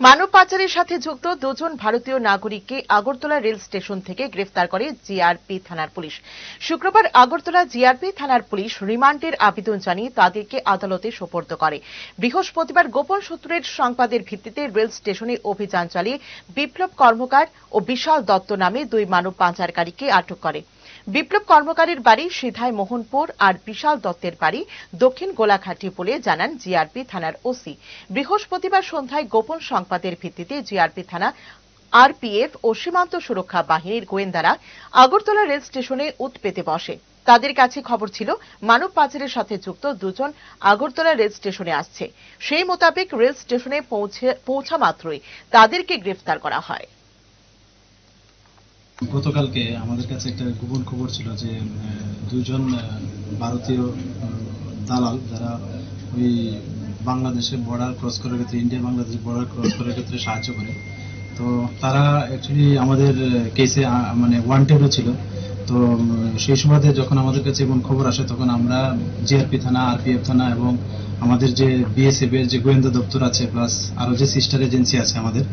মানব পাচারের সাথে যুক্ত দুজন ভারতীয় নাগরিককে আগরতলা রেল স্টেশন থেকে গ্রেফতার করে জিআরপি থানার পুলিশ। শুক্রবার আগরতলা জিআরপি থানার পুলিশ রিমান্ডের আবেদন জানিয়ে তাদেরকে আদালতে সোপর্দ করে। বৃহস্পতিবার গোপন সূত্রের সংবাদের ভিত্তিতে রেল স্টেশনে অভিযান চালিয়ে বিপ্লব কর্মকার ও বিশাল দত্ত নামে দুই মানব পাচারকারীকে আটক করে। বিপ্লব কর্মকারের বাড়ি সিধাই মোহনপুর আর বিশাল দত্তের বাড়ি দক্ষিণ গোলাঘাটি বলে জানান জিআরপি থানার ওসি। বৃহস্পতিবার সন্ধ্যায় গোপন সংবাদের ভিত্তিতে জিআরপি থানা আরপিএফ ও সীমান্ত সুরক্ষা বাহিনীর গোয়েন্দারা আগরতলা রেল স্টেশনে উৎপেতে বসে। তাদের কাছে খবর ছিল, মানব পাচারের সাথে যুক্ত দুজন আগরতলা রেল স্টেশনে আসছে। সেই মোতাবেক রেল স্টেশনে পৌঁছা মাত্রই তাদেরকে গ্রেফতার করা হয়। গতকালকে আমাদের কাছে একটা গোপন খবর ছিল যে দুজন ভারতীয় দালাল যারা ওই বাংলাদেশের বর্ডার ক্রস করার ক্ষেত্রে ইন্ডিয়া বাংলাদেশের বর্ডার ক্রস করার ক্ষেত্রে সাহায্য করে। তো তারা অ্যাকচুয়ালি আমাদের কেসে মানে ওয়ান্টেডও ছিল। তো সেই সময়তে যখন আমাদের কাছে এমন খবর আসে, তখন আমরা জিআরপি থানা আরপিএফ থানা এবং আমাদের যে বিএসএফ এর যে গোয়েন্দা দপ্তর আছে প্লাস আরও যে সিস্টার এজেন্সি আছে আমাদের,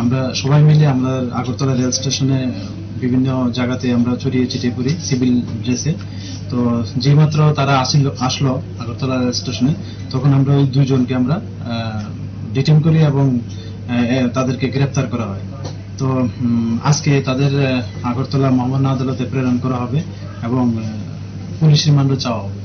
আমরা সবাই মিলে আমরা আগরতলা রেল স্টেশনে বিভিন্ন জায়গাতে আমরা ছড়িয়ে ছিটিয়ে পড়ি সিভিল ড্রেসে তো যেমাত্র তারা আসিল, আসলো আগরতলা রেল স্টেশনে, তখন আমরা ওই দুইজনকে আমরা ডিটেন করি এবং তাদেরকে গ্রেপ্তার করা হয়। তো আজকে তাদের আগরতলা মহামান্য আদালতে প্রেরণ করা হবে এবং পুলিশ রিমান্ডও চাওয়া হবে।